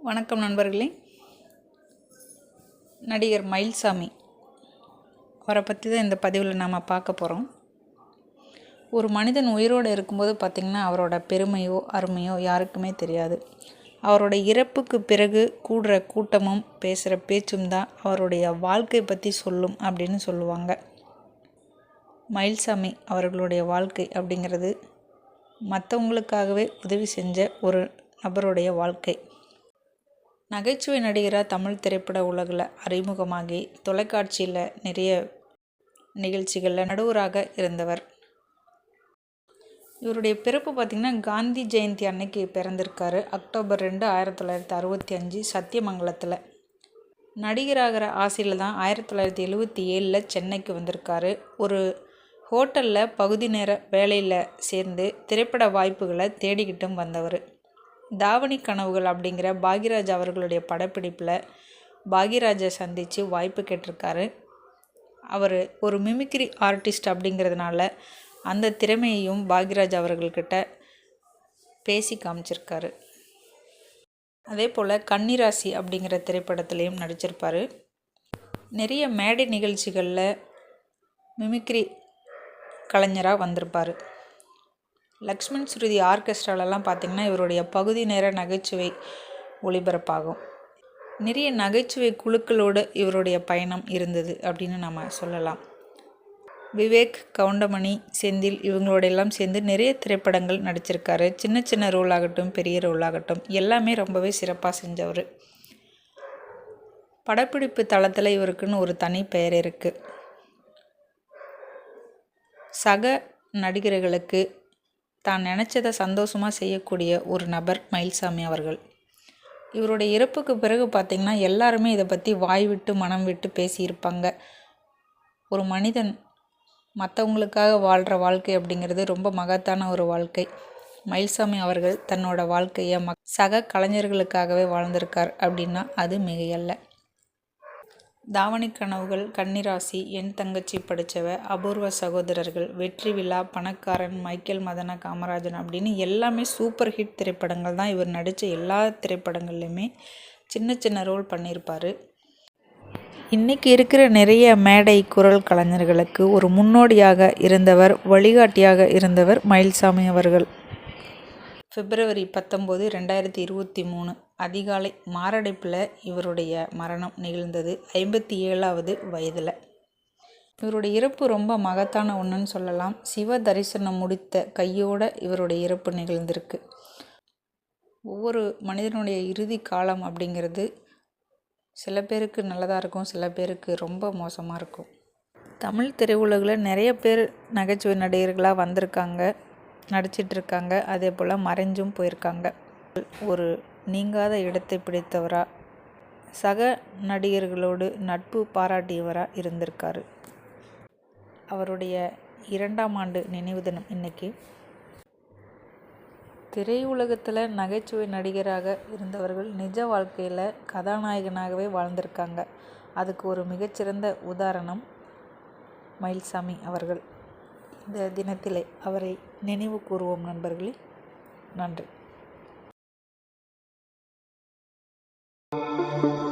வணக்கம் நண்பர்களே. நடிகர் மயில்சாமி அவரை பற்றி தான் இந்த பதிவில் நாம் பார்க்க போகிறோம் ஒரு மனிதன் உயிரோடு இருக்கும்போது பார்த்திங்கன்னா அவரோட பெருமையோ அருமையோ யாருக்குமே தெரியாது. அவரோட இறப்புக்கு பிறகு கூடுற கூட்டமும் பேசுகிற பேச்சும் தான் அவருடைய வாழ்க்கை பற்றி சொல்லும் அப்படின்னு சொல்லுவாங்க. மயில்சாமி அவர்களுடைய வாழ்க்கை அப்படிங்கிறது மற்றவங்களுக்காகவே உதவி செஞ்ச ஒரு நபருடைய வாழ்க்கை. நகைச்சுவை நடிகராக தமிழ் திரைப்பட உலகில் அறிமுகமாகி தொலைக்காட்சியில் நிறைய நிகழ்ச்சிகளில் நடுவராக இருந்தவர். இவருடைய பிறப்பு பார்த்திங்கன்னா காந்தி ஜெயந்தி அன்னைக்கு பிறந்திருக்காரு. அக்டோபர் ரெண்டு ஆயிரத்தி தொள்ளாயிரத்தி அறுபத்தி அஞ்சு சத்தியமங்கலத்தில். நடிகராகிற ஆசையில் தான் ஆயிரத்தி தொள்ளாயிரத்தி எழுபத்தி ஏழில் சென்னைக்கு வந்திருக்காரு. ஒரு ஹோட்டலில் பகுதி நேர வேலையில் சேர்ந்து திரைப்பட வாய்ப்புகளை தேடிக்கிட்டும் வந்தவர். தாவணி கனவுகள் அப்படிங்கிற பாக்யராஜ் அவர்களுடைய படப்பிடிப்பில் பாக்யராஜை சந்தித்து வாய்ப்பு கேட்டிருக்காரு. அவர் ஒரு மிமிக்ரி ஆர்டிஸ்ட் அப்படிங்கிறதுனால அந்த திறமையையும் பாக்யராஜ் அவர்கள்கிட்ட பேசி காமிச்சிருக்காரு. அதே போல் கன்னிராசி அப்படிங்கிற திரைப்படத்துலேயும் நடிச்சிருப்பார். நிறைய மேடை நிகழ்ச்சிகளில் மிமிக்ரி கலைஞராக வந்திருப்பார். லக்ஷ்மண் ஸ்ருதி ஆர்கெஸ்ட்ராலெல்லாம் பார்த்திங்கன்னா இவருடைய பகுதி நேர நகைச்சுவை ஒளிபரப்பாகும். நிறைய நகைச்சுவை குழுக்களோடு இவருடைய பயணம் இருந்தது அப்படின்னு நம்ம சொல்லலாம். விவேக் கவுண்டமணி செந்தில் இவங்களோட எல்லாம் சேர்ந்து நிறைய திரைப்படங்கள் நடிச்சிருக்காரு. சின்ன சின்ன ரோல் ஆகட்டும் பெரிய ரோல் ஆகட்டும் எல்லாமே ரொம்பவே சிறப்பாக செஞ்சவர். படப்பிடிப்பு தளத்தில் இவருக்குன்னு ஒரு தனி பெயர் இருக்குது சக நடிகர்களுக்கு தான் நினச்சதை சந்தோஷமாக செய்யக்கூடிய ஒரு நபர் மயில்சாமி அவர்கள். இவருடைய இறப்புக்கு பிறகு பார்த்திங்கன்னா எல்லாருமே இதை பற்றி வாய் விட்டு மனம் விட்டு பேசியிருப்பாங்க. ஒரு மனிதன் மற்றவங்களுக்காக வாழ்கிற வாழ்க்கை அப்படிங்கிறது ரொம்ப மகத்தான ஒரு வாழ்க்கை. மயில்சாமி அவர்கள் தன்னோட வாழ்க்கையை மக் சக கலைஞர்களுக்காகவே வாழ்ந்திருக்கார் அப்படின்னா அது மிகையல்ல. தாவணி கனவுகள் கன்னிராசி என் தங்கச்சி படித்தவ அபூர்வ சகோதரர்கள் வெற்றி விழா பணக்காரன் மைக்கேல் மதன காமராஜன் அப்படின்னு எல்லாமே சூப்பர் ஹிட் திரைப்படங்கள் தான் இவர் நடித்த எல்லா திரைப்படங்கள்லையுமே சின்ன சின்ன ரோல் பண்ணியிருப்பார். இன்றைக்கி இருக்கிற நிறைய மேடை குரல் கலைஞர்களுக்கு ஒரு முன்னோடியாக இருந்தவர் வழிகாட்டியாக இருந்தவர் மயில்சாமி அவர்கள். பிப்ரவரி பத்தொம்போது ரெண்டாயிரத்தி இருபத்தி மூணு. அதிகாலை மாரடைப்பில் இவருடைய மரணம் நிகழ்ந்தது ஐம்பத்தி ஏழாவது வயதில். இவருடைய இறப்பு ரொம்ப மகத்தான ஒன்றுன்னு சொல்லலாம். சிவ தரிசனம் முடித்த கையோடு இவருடைய இறப்பு நிகழ்ந்திருக்கு. ஒவ்வொரு மனிதனுடைய இறுதி காலம் அப்படிங்கிறது சில பேருக்கு நல்லதாக இருக்கும் சில பேருக்கு ரொம்ப மோசமாக இருக்கும். தமிழ் திரையுலகில் நிறைய பேர் நகைச்சுவை நடிகர்களாக வந்திருக்காங்க நடிச்சிட்ருக்காங்க அதே போல் மறைஞ்சும் போயிருக்காங்க. ஒரு நீங்காத இடத்தை பிடித்தவராக சக நடிகர்களோடு நட்பு பாராட்டியவராக இருந்திருக்காரு. அவருடைய இரண்டாம் ஆண்டு நினைவு தினம் இன்னைக்கு. திரையுலகத்தில் நகைச்சுவை நடிகராக இருந்தவர்கள் நிஜ வாழ்க்கையில் கதாநாயகனாகவே வாழ்ந்திருக்காங்க. அதுக்கு ஒரு மிகச்சிறந்த உதாரணம் மயில்சாமி அவர்கள். இந்த தினத்திலே அவரை நினைவு கூறுவோம் நண்பர்களே. நன்றி. Música